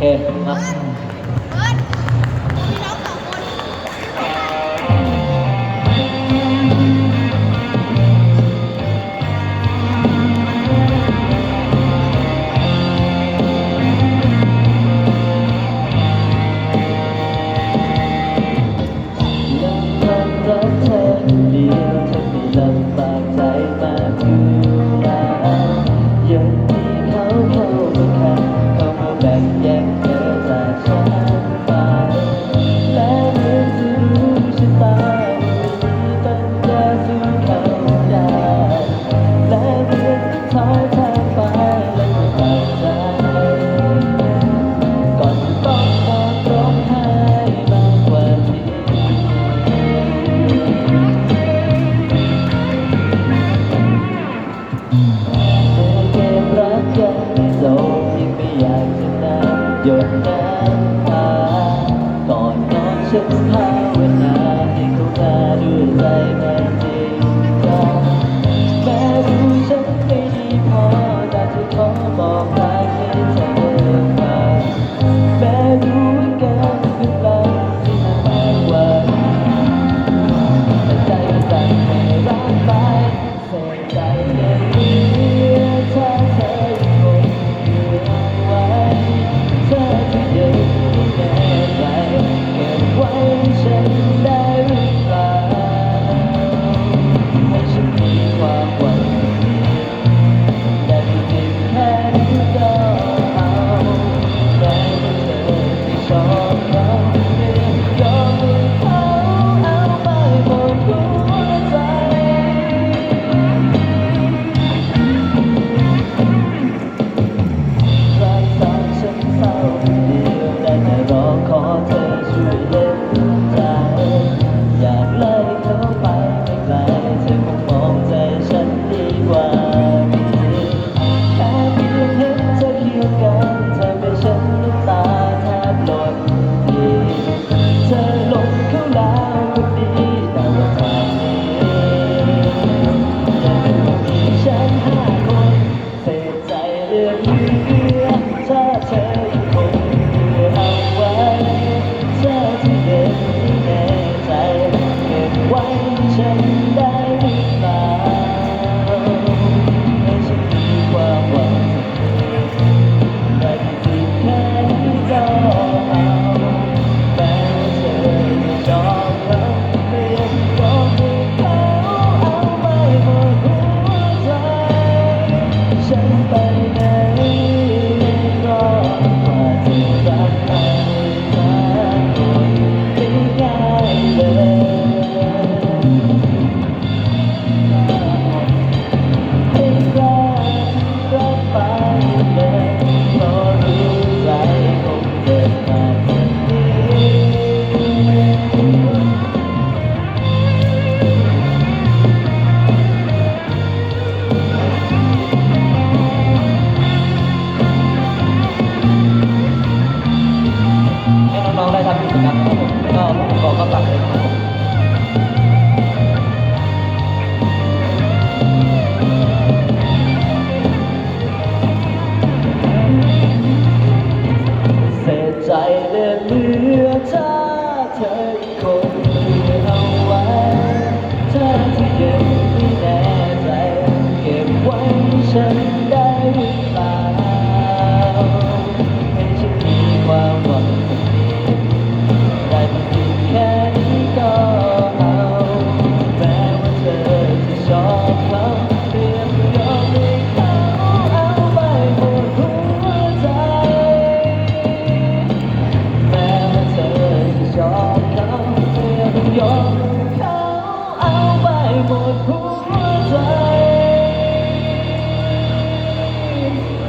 けま。 อยากจะนั่งหยดน้ำตาก่อนนอนฉันภาวนาให้เขามาด้วยใจม่ เดินเหลือเธาเธอคนเอาไว้เธอที่ยังไม่แน่ใจเก็บไว้ฉัน your